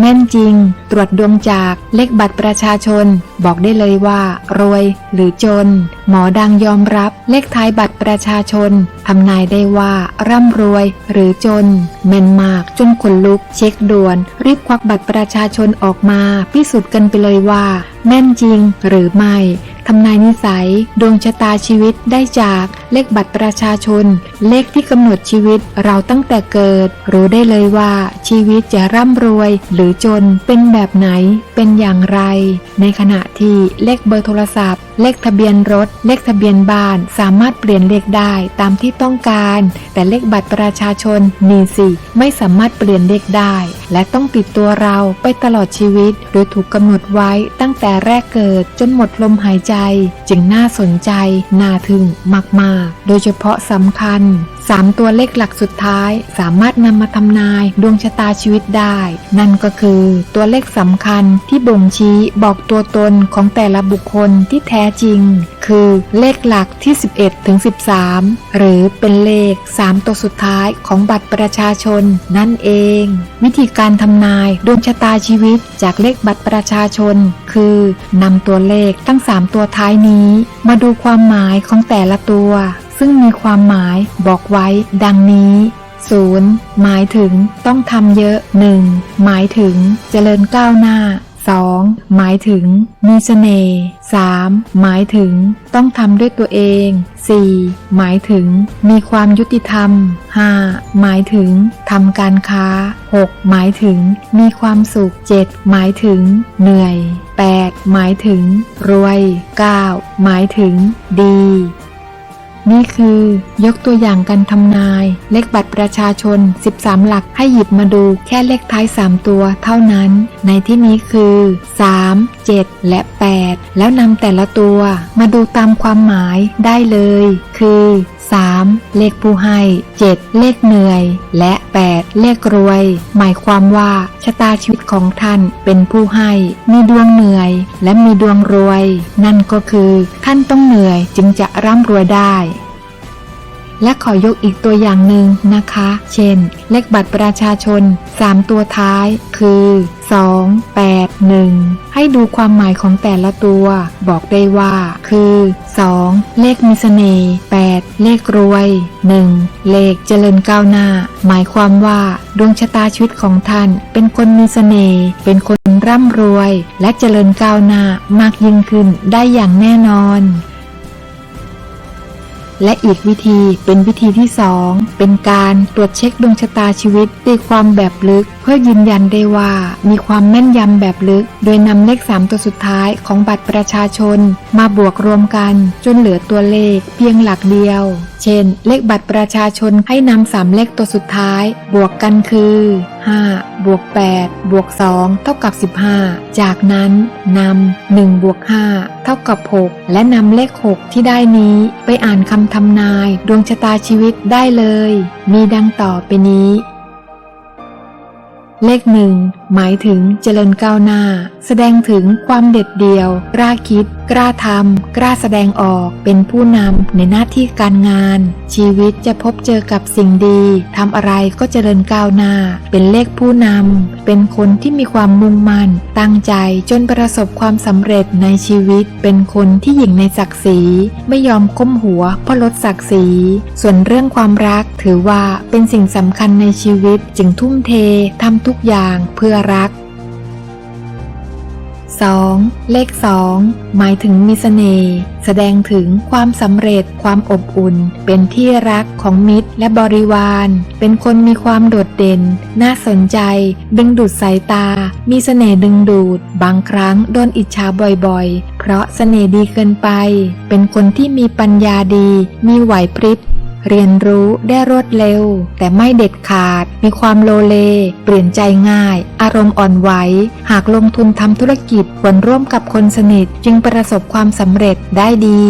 แม่นจริง ตรวจดวงจากเลขบัตรประชาชน บอกได้เลยว่า รวยหรือจน หมอดังยอมรับเลขท้ายบัตรประชาชนทำนายได้ว่า ร่ำรวย หรือจนแม่นมากจนขนลุก เช็คด่วน รีบควักบัตรประชาชนออกมา พิสูจน์กันไปเลยว่า แม่นจริงหรือไม่ ทำนายนิสัย ดวงชะตาชีวิตได้จากเลขบัตรประชาชน เลขที่กำหนดชีวิตเราตั้งแต่เกิด รู้ได้เลยว่าชีวิตจะร่ำรวย หรือจนเป็นแบบไหน เป็นอย่างไร ในขณะที่เลขเบอร์โทรศัพท์ เลขทะเบียนรถ เลขทะเบียนบ้าน สามารถเปลี่ยนเลขได้ตามที่ต้องการ แต่เลขบัตรประชาชนมีสิไม่สามารถเปลี่ยนเลขได้ และต้องติดตัวเราไปตลอดชีวิต โดยถูกกำหนดไว้ตั้ง แต่แรกเกิดจนหมดลมหายใจจึงน่าสนใจ น่าทึ่งมาก ๆ โดยเฉพาะสำคัญ 3 ตัวเลขหลักสุดท้ายสามารถนำมาทำนายดวงชะตาชีวิตได้ นั่นก็คือตัวเลขสำคัญที่บ่งชี้บอกตัวตนของแต่ละบุคคลที่แท้จริง คือเลขหลักที่ 11ถึง13 หรือเป็นเลข 3 ตัวสุดท้ายของบัตรประชาชนนั่นเอง วิธีการทำนายดวงชะตาชีวิตจากเลขบัตรประชาชน คือนำตัวเลขทั้ง 3 ตัวท้ายนี้ มาดูความหมายของแต่ละตัว ซึ่งมีความหมายบอกไว้ ดังนี้ 0. หมายถึงต้องทำเยอะ 1. หมายถึงเจริญก้าวหน้า 2. หมายถึงมีเสน่ห์ 3. หมายถึงต้องทำด้วยตัวเอง 4. หมายถึงมีความยุติธรรม 5. หมายถึงทำการค้า 6. หมายถึงมีความสุข 7. หมายถึงเหนื่อย 8. หมายถึงรวย 9. หมายถึงดี นี่คือยกตัวอย่างการทำนาย เลขบัตรประชาชน 13 หลักให้หยิบมาดูแค่เลขท้าย 3 ตัวเท่านั้น ในที่นี้คือ 3 7 และ 8 แล้วนำแต่ละตัวมาดูตามความหมายได้เลย คือ 3. เลขผู้ให้ 7. เลขเหนื่อย และ 8 เลขรวย หมายความว่าชะตาชีวิตของท่านเป็นผู้ให้ มีดวงเหนื่อย และมีดวงรวย นั่นก็คือ ท่านต้องเหนื่อยจึงจะร่ำรวยได้ และขอยกอีกตัวอย่างหนึ่งนะคะ เช่น เลขบัตรประชาชน 3 ตัวท้าย คือ 2 8 1 ให้ดูความหมายของแต่ละตัว บอกได้ว่า คือ 2. เลขมีเสน่ห์8เลขรวย 1. เลขเจริญก้าวหน้า หมายความว่าดวงชะตาชีวิตของท่าน เป็นคนมีเสน่ห์เป็นคนร่ำรวย และเจริญก้าวหน้ามากยิ่งขึ้นได้อย่างแน่นอน และอีกวิธีเป็นวิธีที่สองเป็นการตรวจเช็คดวงชะตาชีวิตตีความแบบลึก เพื่อยืนยันได้ว่ามีความแม่นยำแบบลึก โดยนำเลข 3 ตัวสุดท้ายของบัตรประชาชน มาบวกรวมกันจนเหลือตัวเลขเพียงหลักเดียว เช่น เลขบัตรประชาชนให้นำสามเลขตัวสุดท้าย บวกกันคือ 5บวก8บวก2เท่ากับ 15 จากนั้นนำ1บวก5เท่ากับ 6 และนำเลข 6 ที่ได้นี้ไปอ่านคำทำนายดวงชะตาชีวิตได้เลย มีดังต่อไปนี้ เลขหนึ่ง หมายถึงเจริญก้าวหน้า แสดงถึงความเด็ดเดี่ยว กล้าคิด กล้าทำกล้าแสดงออก เป็นผู้นำในหน้าที่การงาน ชีวิตจะพบเจอกับสิ่งดีทำอะไรก็เจริญก้าวหน้า เป็นเลขผู้นำเป็นคนที่มีความมุ่งมั่น ตั้งใจจนประสบความสำเร็จในชีวิต เป็นคนที่หยิ่งในศักดิ์ศรีไม่ยอมก้มหัวเพราะลดศักดิ์ศรีส่วนเรื่องความรักถือว่าเป็นสิ่งสำคัญในชีวิตจึงทุ่มเททำทุกอย่างเพื่อรัก 2. เลข2หมายถึงมีเสน่ห์แสดงถึงความสำเร็จความอบอุ่น เป็นที่รักของมิตรและบริวาร เป็นคนมีความโดดเด่น น่าสนใจ ดึงดูดสายตา มีเสน่ห์ดึงดูด บางครั้งโดนอิจฉาบ่อยๆ เพราะเสน่ห์ดีเกินไป เป็นคนที่มีปัญญาดี มีไหวพริบ เรียนรู้ได้รวดเร็ว แต่ไม่เด็ดขาด มีความโลเล เปลี่ยนใจง่าย อารมณ์อ่อนไหว หากลงทุนทำธุรกิจควรร่วมกับคนสนิทจึงประสบความสำเร็จได้ดี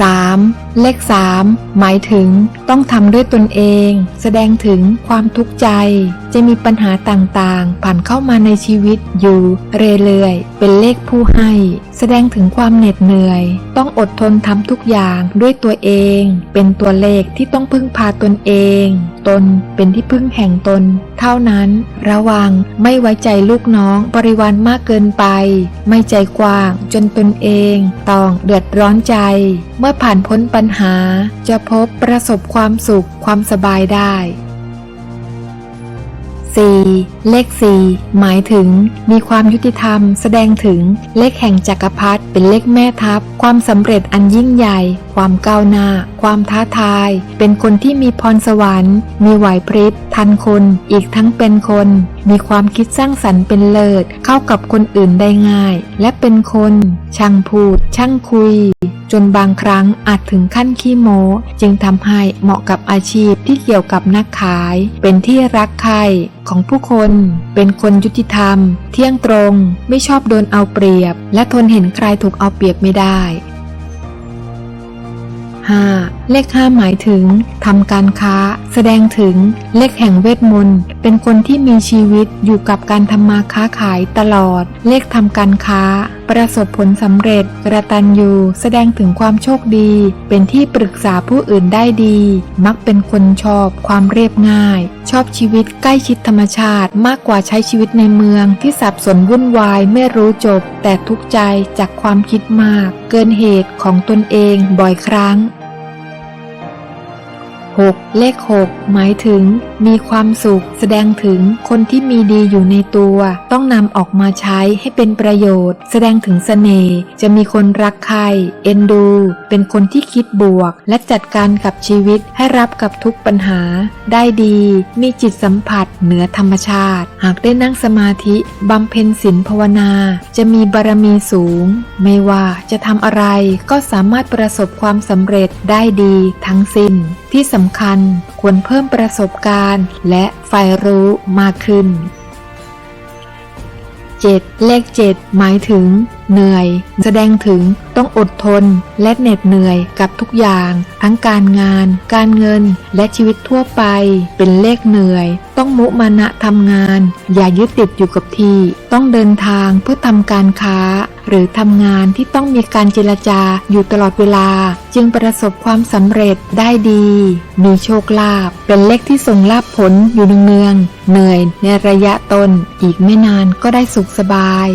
3. เลข 3 หมายถึงต้องทำด้วยตนเอง แสดงถึงความทุกข์ใจ จะมีปัญหาต่างๆ ผ่านเข้ามาในชีวิตอยู่เรื่อยๆ เป็นเลขผู้ให้ แสดงถึงความเหน็ดเหนื่อย ต้องอดทนทำทุกอย่างด้วยตัวเอง เป็นตัวเลขที่ต้องพึ่งพาตนเอง ตนเป็นที่พึ่งแห่งตน เท่านั้น ระวังไม่ไว้ใจลูกน้องบริวารมากเกินไป ไม่ใจกว้างจนตนเอง ต้องเดือดร้อนใจ เมื่อผ่านพ้นไปญหาจะพบประสบความสุขความสบายได้ 4. เลข 4 หมายถึง มีความยุติธรรม แสดงถึงเลขแห่งจักรพรรดิเป็นเลขแม่ทัพ ความสำเร็จอันยิ่งใหญ่ ความก้าวหน้า ความท้าทาย เป็นคนที่มีพรสวรรค์ มีไหวพริบทันคน อีกทั้งเป็นคน มีความคิดสร้างสรรค์เป็นเลิศ เข้ากับคนอื่นได้ง่าย และเป็นคน ช่างพูด ช่างคุย จนบางครั้งอาจถึงขั้นขี้โม้จึงทำให้เหมาะกับอาชีพที่เกี่ยวกับนักขาย เป็นที่รักใคร่ของผู้คน เป็นคนยุติธรรม เที่ยงตรง ไม่ชอบโดนเอาเปรียบ และทนเห็นใครถูกเอาเปรียบไม่ได้ 5. เลข 5 หมายถึงทำการค้า แสดงถึงเลขแห่งเวทมนต์ เป็นคนที่มีชีวิตอยู่กับการทำมาค้าขายตลอด เลขทำการค้า ประสบผลสำเร็จกระตันยูแสดงถึงความโชคดี เป็นที่ปรึกษาผู้อื่นได้ดี มักเป็นคนชอบความเรียบง่าย ชอบชีวิตใกล้ชิดธรรมชาติมากกว่าใช้ชีวิตในเมืองที่สับสนวุ่นวายไม่รู้จบ แต่ทุกใจจากความคิดมาก เกินเหตุของตนเองบ่อยครั้ง 6. เลข 6 หมายถึง มีความสุข แสดงถึงคนที่มีดีอยู่ในตัว ต้องนำออกมาใช้ให้เป็นประโยชน์ แสดงถึงเสน่ห์จะมีคนรักใคร เอ็นดู เป็นคนที่คิดบวก และจัดการกับชีวิตให้รับกับทุกปัญหา ได้ดี มีจิตสัมผัส เหนือธรรมชาติ หากได้นั่งสมาธิบำเพ็ญศีลภาวนา จะมีบารมีสูง ไม่ว่าจะทำอะไรก็สามารถประสบความสำเร็จได้ดีทั้งสิ้นที่สำำคัญควรเพิ่มประสบการณ์ และไฟรู้มากขึ้น 7. เลข 7 หมายถึง เหนื่อย แสดงถึงต้องอดทนและเหน็ดเหนื่อยกับทุกอย่าง ทั้งการงาน การเงินและชีวิตทั่วไป เป็นเลขเหนื่อย ต้องมุมานะทำงาน อย่ายึดติดอยู่กับที่ ต้องเดินทางเพื่อทำการค้า หรือทำงานที่ต้องมีการเจรจาอยู่ตลอดเวลา จึงประสบความสำเร็จได้ดี มีโชคลาภเป็นเลขที่ส่งลาภผลอยู่เนืองๆเหนื่อยในระยะตนอีกไม่นานก็ได้สุขสบาย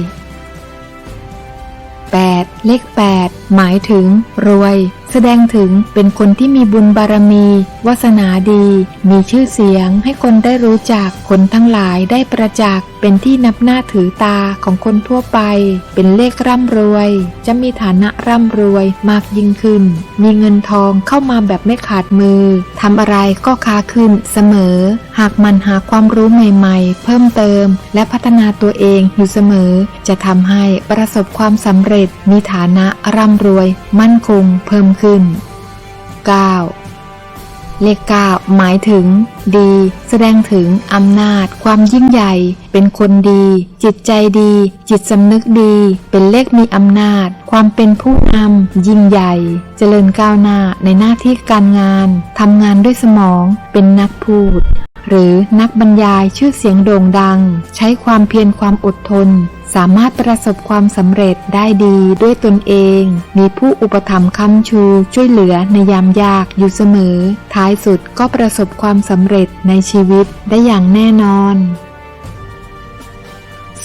8. เลข 8 หมายถึงรวยแสดงถึงเป็นคนที่มีบุญบารมีวาสนาดี มีชื่อเสียงให้คนได้รู้จักคนทั้งหลายได้ประจักษ์เป็นที่นับหน้าถือตาของคนทั่วไป เป็นเลขร่ำรวย จะมีฐานะร่ำรวยมากยิ่งขึ้น มีเงินทองเข้ามาแบบไม่ขาดมือทำอะไรก็ค้าขึ้นเสมอ หากมันหาความรู้ใหม่ๆ เพิ่มเติม และพัฒนาตัวเองอยู่เสมอ จะทำให้ประสบความสำเร็จมีฐานะร่ำรวย มั่นคงเพิ่มขึ้น 9. เลข9หมายถึง ดี แสดงถึงอำนาจ ความยิ่งใหญ่ เป็นคนดี จิตใจดี จิตสำนึกดี เป็นเลขมีอำนาจ ความเป็นผู้นำยิ่งใหญ่ เจริญก้าวหน้าในหน้าที่การงานทำงานด้วยสมอง เป็นนักพูดหรือนักบรรยายชื่อเสียงโด่งดัง ใช้ความเพียรความอดทน สามารถประสบความสำเร็จได้ดีด้วยตนเอง มีผู้อุปถัมภ์ค้ำชูช่วยเหลือในยามยากอยู่เสมอ ท้ายสุดก็ประสบความสำเร็จในชีวิตได้อย่างแน่นอน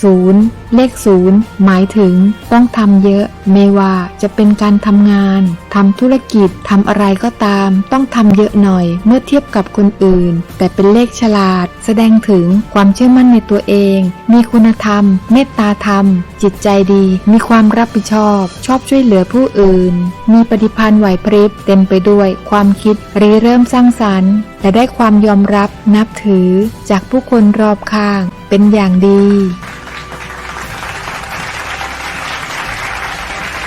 0. เลข0หมายถึงต้องทำเยอะ ไม่ว่าจะเป็นการทำงานทำธุรกิจทำอะไรก็ตาม ต้องทำเยอะหน่อย เมื่อเทียบกับคนอื่น แต่เป็นเลขฉลาด แสดงถึงความเชื่อมั่นในตัวเอง มีคุณธรรม เมตตาธรรม จิตใจดี มีความรับผิดชอบ ชอบช่วยเหลือผู้อื่น มีปฏิภาณไหวพริบ เต็มไปด้วย ความคิดริเริ่มสร้างสรรค์และได้ความยอมรับนับถือจากผู้คนรอบข้างเป็นอย่างดี